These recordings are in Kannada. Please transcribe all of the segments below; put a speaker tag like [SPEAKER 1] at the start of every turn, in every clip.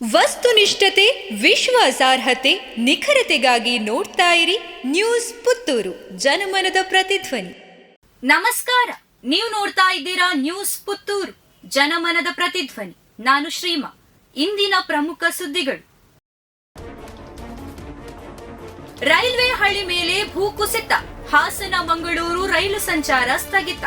[SPEAKER 1] ವಸ್ತುನಿಷ್ಠತೆ, ವಿಶ್ವಾಸಾರ್ಹತೆ, ನಿಖರತೆಗಾಗಿ ನೋಡ್ತಾ ಇರಿ ನ್ಯೂಸ್ ಪುತ್ತೂರು, ಜನಮನದ ಪ್ರತಿಧ್ವನಿ.
[SPEAKER 2] ನಮಸ್ಕಾರ, ನೀವು ನೋಡ್ತಾ ಇದ್ದೀರಾ ನ್ಯೂಸ್ ಪುತ್ತೂರು, ಜನಮನದ ಪ್ರತಿಧ್ವನಿ. ನಾನು ಶ್ರೀಮಾ, ಇಂದಿನ ಪ್ರಮುಖ ಸುದ್ದಿಗಳು. ರೈಲ್ವೆ ಹಳಿ ಮೇಲೆ ಭೂಕುಸಿತ ಹಾಸನ ಮಂಗಳೂರು ರೈಲು ಸಂಚಾರ ಸ್ಥಗಿತ.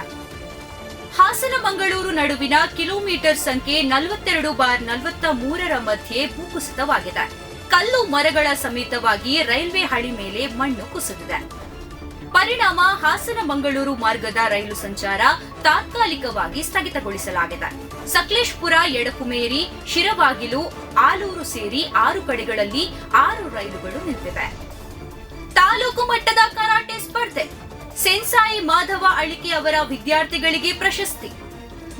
[SPEAKER 2] ಹಾಸನ ಮಂಗಳೂರು ನಡುವಿನ ಕಿಲೋಮೀಟರ್ ಸಂಖ್ಯೆ ನಲವತ್ತೆರಡು ಬಾರ್ ನಲವತ್ತ ಮೂರರ ಮಧ್ಯೆ ಭೂಕುಸಿತವಾಗಿದೆ. ಕಲ್ಲು ಮರಗಳ ಸಮೇತವಾಗಿ ರೈಲ್ವೆ ಹಳಿ ಮೇಲೆ ಮಣ್ಣು ಕುಸಿದಿದೆ. ಪರಿಣಾಮ ಹಾಸನ ಮಂಗಳೂರು ಮಾರ್ಗದ ರೈಲು ಸಂಚಾರ ತಾತ್ಕಾಲಿಕವಾಗಿ ಸ್ಥಗಿತಗೊಳಿಸಲಾಗಿದೆ. ಸಕಲೇಶ್ಪುರ ಎಡಕುಮೇರಿ ಶಿರವಾಗಿಲು, ಆಲೂರು ಸೇರಿ ಆರು ಕಡೆಗಳಲ್ಲಿ ಆರು ರೈಲುಗಳು ನಿಂತಿವೆ. ತಾಲೂಕು ಮಟ್ಟದ ಕರಾಟೆ ಸ್ಪರ್ಧೆ ಮಾಧವ ಅಳಿಕೆ ಅವರ ವಿದ್ಯಾರ್ಥಿಗಳಿಗೆ ಪ್ರಶಸ್ತಿ.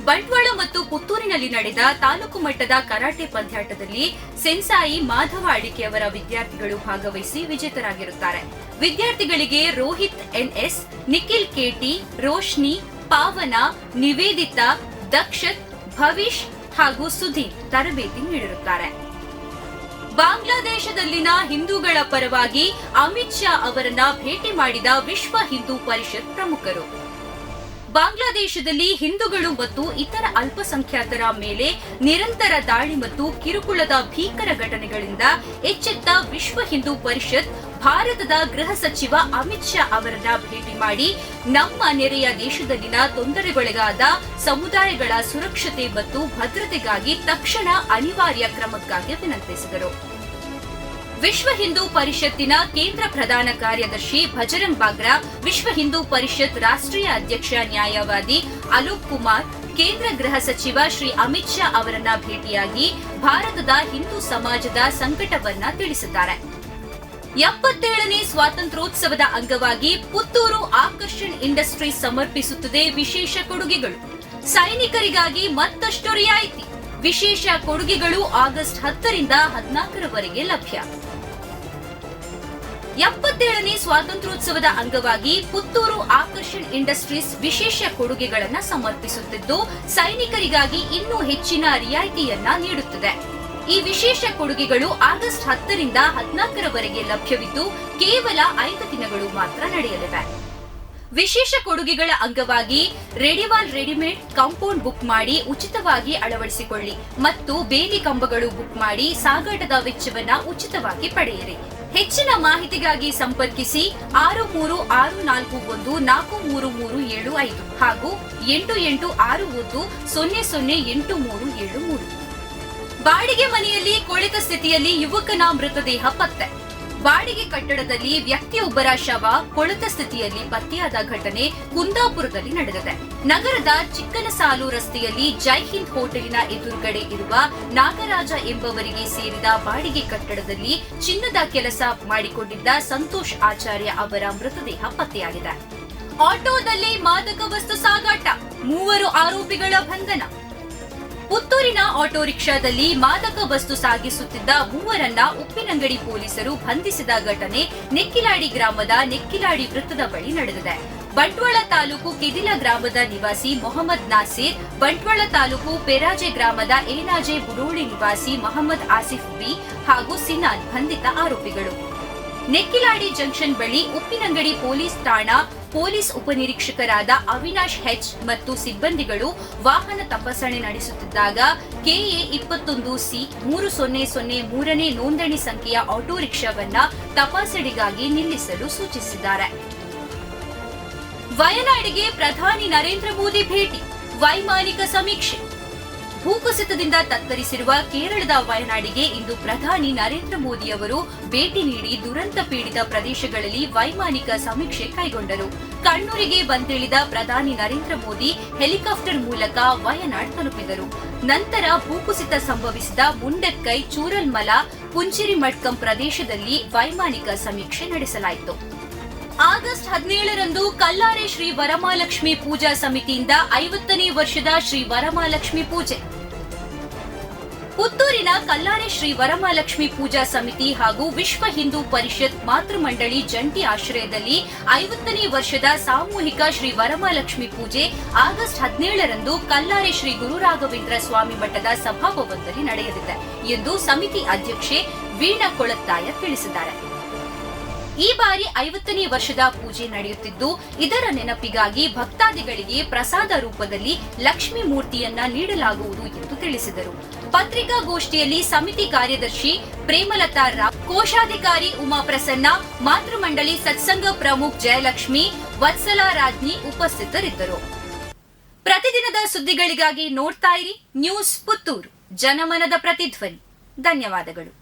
[SPEAKER 2] ಬಂಟ್ವಾಳ ಮತ್ತು ಪುತ್ತೂರಿನಲ್ಲಿ ನಡೆದ ತಾಲೂಕು ಮಟ್ಟದ ಕರಾಟೆ ಪಂದ್ಯಾಟದಲ್ಲಿ ಸೆನ್ಸಾಯಿ ಮಾಧವ ಅಡಿಕೆ ಅವರ ವಿದ್ಯಾರ್ಥಿಗಳು ಭಾಗವಹಿಸಿ ವಿಜೇತರಾಗಿರುತ್ತಾರೆ. ವಿದ್ಯಾರ್ಥಿಗಳಿಗೆ ರೋಹಿತ್, ಎನ್ಎಸ್, ನಿಖಿಲ್, ಕೆಟಿ, ರೋಶ್ನಿ, ಪಾವನ, ನಿವೇದಿತಾ, ದಕ್ಷತ್ ಭವಿಷ್ ಹಾಗೂ ಸುಧೀರ್ ತರಬೇತಿ ನೀಡಿರುತ್ತಾರೆ. ಬಾಂಗ್ಲಾದೇಶದಲ್ಲಿನ ಹಿಂದೂಗಳ ಪರವಾಗಿ ಅಮಿತ್ ಶಾ ಅವರನ್ನ ಭೇಟಿ ಮಾಡಿದ ವಿಶ್ವ ಹಿಂದೂ ಪರಿಷತ್ ಪ್ರಮುಖರು. ಬಾಂಗ್ಲಾದೇಶದಲ್ಲಿ ಹಿಂದೂಗಳು ಮತ್ತು ಇತರ ಅಲ್ಪಸಂಖ್ಯಾತರ ಮೇಲೆ ನಿರಂತರ ದಾಳಿ ಮತ್ತು ಕಿರುಕುಳದ ಭೀಕರ ಘಟನೆಗಳಿಂದ ಎಚ್ಚೆತ್ತ ವಿಶ್ವ ಹಿಂದೂ ಪರಿಷತ್, ಭಾರತದ ಗೃಹ ಸಚಿವ ಅಮಿತ್ ಶಾ ಅವರನ್ನ ಭೇಟಿ ಮಾಡಿ ನಮ್ಮ ನೆರೆಯ ದೇಶದಲ್ಲಿನ ತೊಂದರೆಗೊಳಗಾದ ಸಮುದಾಯಗಳ ಸುರಕ್ಷತೆ ಮತ್ತು ಭದ್ರತೆಗಾಗಿ ತಕ್ಷಣ ಅನಿವಾರ್ಯ ಕ್ರಮಕ್ಕಾಗಿ ವಿನಂತಿಸಿದರು. ವಿಶ್ವ ಹಿಂದೂ ಪರಿಷತ್ತಿನ ಕೇಂದ್ರ ಪ್ರಧಾನ ಕಾರ್ಯದರ್ಶಿ ಭಜರಂಗ್ ಬಾಗ್ರಾ, ವಿಶ್ವ ಹಿಂದೂ ಪರಿಷತ್ ರಾಷ್ಟ್ರೀಯ ಅಧ್ಯಕ್ಷ ನ್ಯಾಯವಾದಿ ಅಲೋಕ್ ಕುಮಾರ್, ಕೇಂದ್ರ ಗೃಹ ಸಚಿವ ಶ್ರೀ ಅಮಿತ್ ಶಾ ಅವರನ್ನ ಭೇಟಿಯಾಗಿ ಭಾರತದ ಹಿಂದೂ ಸಮಾಜದ ಸಂಕಟವನ್ನ ತಿಳಿಸಿದ್ದಾರೆ. ಎಪ್ಪತ್ತೇಳನೇ ಸ್ವಾತಂತ್ರ್ಯೋತ್ಸವದ ಅಂಗವಾಗಿ ಪುತ್ತೂರು ಆಕರ್ಷಣ್ ಇಂಡಸ್ಟ್ರೀಸ್ ಸಮರ್ಪಿಸುತ್ತದೆ ವಿಶೇಷ ಕೊಡುಗೆಗಳು. ಸೈನಿಕರಿಗಾಗಿ ಮತ್ತಷ್ಟು ರಿಯಾಯಿತಿ. ವಿಶೇಷ ಕೊಡುಗೆಗಳು ಆಗಸ್ಟ್ ಹತ್ತರಿಂದ ಹದಿನಾಲ್ಕರವರೆಗೆ ಲಭ್ಯ. ಎಪ್ಪತ್ತೇಳನೇ ಸ್ವಾತಂತ್ರ್ಯೋತ್ಸವದ ಅಂಗವಾಗಿ ಪುತ್ತೂರು ಆಕರ್ಷಣ್ ಇಂಡಸ್ಟ್ರೀಸ್ ವಿಶೇಷ ಕೊಡುಗೆಗಳನ್ನು ಸಮರ್ಪಿಸುತ್ತಿದ್ದು, ಸೈನಿಕರಿಗಾಗಿ ಇನ್ನೂ ಹೆಚ್ಚಿನ ರಿಯಾಯಿತಿಯನ್ನ ನೀಡುತ್ತದೆ. ಈ ವಿಶೇಷ ಕೊಡುಗೆಗಳು ಆಗಸ್ಟ್ ಹತ್ತರಿಂದ ಹದಿನಾಲ್ಕರವರೆಗೆ ಲಭ್ಯವಿದ್ದು, ಕೇವಲ ಐದು ದಿನಗಳು ಮಾತ್ರ ನಡೆಯಲಿವೆ. ವಿಶೇಷ ಕೊಡುಗೆಗಳ ಅಂಗವಾಗಿ ರೆಡಿವಾಲ್ ರೆಡಿಮೇಡ್ ಕಾಂಪೌಂಡ್ ಬುಕ್ ಮಾಡಿ ಉಚಿತವಾಗಿ ಅಳವಡಿಸಿಕೊಳ್ಳಿ ಮತ್ತು ಬೇಲಿ ಕಂಬಗಳು ಬುಕ್ ಮಾಡಿ ಸಾಗಾಟದ ವೆಚ್ಚವನ್ನು ಉಚಿತವಾಗಿ ಪಡೆಯಿರಿ. ಹೆಚ್ಚಿನ ಮಾಹಿತಿಗಾಗಿ ಸಂಪರ್ಕಿಸಿ ಆರು ಮೂರು ಆರು ನಾಲ್ಕು ಒಂದು ನಾಲ್ಕು ಮೂರು ಮೂರು ಏಳು ಐದು ಹಾಗೂ ಎಂಟು ಎಂಟು ಆರು ಒಂದು ಸೊನ್ನೆ ಸೊನ್ನೆ ಎಂಟು ಮೂರು ಏಳು ಮೂರು. ಬಾಡಿಗೆ ಮನೆಯಲ್ಲಿ ಕೊಳಿತ ಸ್ಥಿತಿಯಲ್ಲಿ ಯುವಕನ ಮೃತದೇಹ ಪತ್ತೆ. ಬಾಡಿಗೆ ಕಟ್ಟಡದಲ್ಲಿ ವ್ಯಕ್ತಿಯೊಬ್ಬರ ಶವ ಕೊಳೆತ ಸ್ಥಿತಿಯಲ್ಲಿ ಪತ್ತೆಯಾದ ಘಟನೆ ಕುಂದಾಪುರದಲ್ಲಿ ನಡೆದಿದೆ. ನಗರದ ಚಿಕ್ಕನಸಾಲು ರಸ್ತೆಯಲ್ಲಿ ಜೈ ಹಿಂದ್ ಹೋಟೆಲಿನ ಎದುರುಗಡೆ ಇರುವ ನಾಗರಾಜ ಎಂಬವರಿಗೆ ಸೇರಿದ ಬಾಡಿಗೆ ಕಟ್ಟಡದಲ್ಲಿ ಚಿನ್ನದ ಕೆಲಸ ಮಾಡಿಕೊಂಡಿದ್ದ ಸಂತೋಷ್ ಆಚಾರ್ಯ ಅವರ ಮೃತದೇಹ ಪತ್ತೆಯಾಗಿದೆ. ಆಟೋದಲ್ಲಿ ಮಾದಕ ವಸ್ತು ಸಾಗಾಟ, ಮೂವರು ಆರೋಪಿಗಳ ಬಂಧನ ಪುತ್ತೂರಿನ ಆಟೋ ರಿಕ್ಷಾದಲ್ಲಿ ಮಾದಕ ವಸ್ತು ಸಾಗಿಸುತ್ತಿದ್ದ ಮೂವರನ್ನ ಉಪ್ಪಿನಂಗಡಿ ಪೊಲೀಸರು ಬಂಧಿಸಿದ ಘಟನೆ ನೆಕ್ಕಿಲಾಡಿ ಗ್ರಾಮದ ನೆಕ್ಕಿಲಾಡಿ ವೃತ್ತದ ಬಳಿ ನಡೆದಿದೆ. ಬಂಟ್ವಾಳ ತಾಲೂಕು ಕಿದಿಲ ಗ್ರಾಮದ ನಿವಾಸಿ ಮೊಹಮ್ಮದ್ ನಾಸೀರ್, ಬಂಟ್ವಾಳ ತಾಲೂಕು ಪೆರಾಜೆ ಗ್ರಾಮದ ಏನಾಜೆ ಬುಡೋಳಿ ನಿವಾಸಿ ಮೊಹಮ್ಮದ್ ಆಸಿಫ್ ಬಿ ಹಾಗೂ ಸಿನಾನ್ ಬಂಧಿತ ಆರೋಪಿಗಳು. ನೆಕ್ಕಿಲಾಡಿ ಜಂಕ್ಷನ್ ಬಳಿ ಉಪ್ಪಿನಂಗಡಿ ಪೊಲೀಸ್ ಠಾಣಾ ಪೊಲೀಸ್ ಉಪನಿರೀಕ್ಷಕರಾದ ಅವಿನಾಶ್ ಹೆಚ್ ಮತ್ತು ಸಿಬ್ಬಂದಿಗಳು ವಾಹನ ತಪಾಸಣೆ ನಡೆಸುತ್ತಿದ್ದಾಗ ಕೆಎ ಇಪ್ಪತ್ತೊಂದು ಸಿ ಮೂರು ಸೊನ್ನೆ ಸೊನ್ನೆ ಮೂರನೇ ನೋಂದಣಿ ಸಂಖ್ಯೆಯ ಆಟೋ ರಿಕ್ಷಾವನ್ನ ತಪಾಸಣೆಗಾಗಿ ನಿಲ್ಲಿಸಲು ಸೂಚಿಸಿದ್ದಾರೆ. ವಯನಾಡಿಗೆ ಪ್ರಧಾನಿ ನರೇಂದ್ರ ಮೋದಿ ಭೇಟಿ. ವೈಮಾನಿಕ ಸಮೀಕ್ಷೆ. ಭೂಕುಸಿತದಿಂದ ತತ್ತರಿಸಿರುವ ಕೇರಳದ ವಯನಾಡಿಗೆ ಇಂದು ಪ್ರಧಾನಿ ನರೇಂದ್ರ ಮೋದಿ ಅವರು ಭೇಟಿ ನೀಡಿ ದುರಂತ ಪೀಡಿತ ಪ್ರದೇಶಗಳಲ್ಲಿ ವೈಮಾನಿಕ ಸಮೀಕ್ಷೆ ಕೈಗೊಂಡರು. ಕಣ್ಣೂರಿಗೆ ಬಂದಿಳಿದ ಪ್ರಧಾನಿ ನರೇಂದ್ರ ಮೋದಿ ಹೆಲಿಕಾಪ್ಟರ್ ಮೂಲಕ ವಯನಾಡ್ ತಲುಪಿದರು. ನಂತರ ಭೂಕುಸಿತ ಸಂಭವಿಸಿದ ಮುಂಡಕ್ಕೈ ಚೂರಲ್ಮಲ ಪುಂಚಿರಿಮಟ್ಕಂ ಪ್ರದೇಶದಲ್ಲಿ ವೈಮಾನಿಕ ಸಮೀಕ್ಷೆ ನಡೆಸಲಾಯಿತು. ಆಗಸ್ಟ್ ಹದಿನೇಳರಂದು ಕಲ್ಲಾರೆ ಶ್ರೀ ವರಮಹಾಲಕ್ಷ್ಮಿ ಪೂಜಾ ಸಮಿತಿಯಿಂದ ಐವತ್ತನೇ ವರ್ಷದ ಶ್ರೀ ವರಮಹಾಲಕ್ಷ್ಮಿ ಪೂಜೆ. ಪುತ್ತೂರಿನ ಕಲ್ಲಾರೆ ಶ್ರೀ ವರಮಹಾಲಕ್ಷ್ಮಿ ಪೂಜಾ ಸಮಿತಿ ಹಾಗೂ ವಿಶ್ವ ಹಿಂದೂ ಪರಿಷತ್ ಮಾತೃಮಂಡಳಿ ಜಂಟಿ ಆಶ್ರಯದಲ್ಲಿ ಐವತ್ತನೇ ವರ್ಷದ ಸಾಮೂಹಿಕ ಶ್ರೀ ವರಮಹಾಲಕ್ಷ್ಮಿ ಪೂಜೆ ಆಗಸ್ಟ್ ಹದಿನೇಳರಂದು ಕಲ್ಲಾರೆ ಶ್ರೀ ಗುರುರಾಘವೇಂದ್ರ ಸ್ವಾಮಿ ಮಠದ ಸಭಾಭವನದಲ್ಲಿ ನಡೆಯಲಿದೆ ಎಂದು ಸಮಿತಿ ಅಧ್ಯಕ್ಷೆ ವೀಣಾ ಕೊಳತ್ತಾಯ ತಿಳಿಸಿದ್ದಾರೆ. ಈ ಬಾರಿ ಐವತ್ತನೇ ವರ್ಷದ ಪೂಜೆ ನಡೆಯುತ್ತಿದ್ದು, ಇದರ ನೆನಪಿಗಾಗಿ ಭಕ್ತಾದಿಗಳಿಗೆ ಪ್ರಸಾದ ರೂಪದಲ್ಲಿ ಲಕ್ಷ್ಮಿ ಮೂರ್ತಿಯನ್ನ ನೀಡಲಾಗುವುದು ಎಂದು ತಿಳಿಸಿದರು. ಪತ್ರಿಕಾಗೋಷ್ಠಿಯಲ್ಲಿ ಸಮಿತಿ ಕಾರ್ಯದರ್ಶಿ ಪ್ರೇಮಲತಾ ರಾವ್ ಕೋಶಾಧಿಕಾರಿ ಉಮಾ ಪ್ರಸನ್ನ, ಮಾತೃಮಂಡಳಿ ಸತ್ಸಂಗ ಪ್ರಮುಖ್ ಜಯಲಕ್ಷ್ಮಿ ವತ್ಸಲಾ ರಾಜ್ನಿ ಉಪಸ್ಥಿತರಿದ್ದರು. ಪ್ರತಿದಿನದ ಸುದ್ದಿಗಳಿಗಾಗಿ ನೋಡ್ತಾ ಇರಿ ನ್ಯೂಸ್ ಪುತ್ತೂರು. ಜನಮನದ ಪ್ರತಿಧ್ವನಿ. ಧನ್ಯವಾದಗಳು.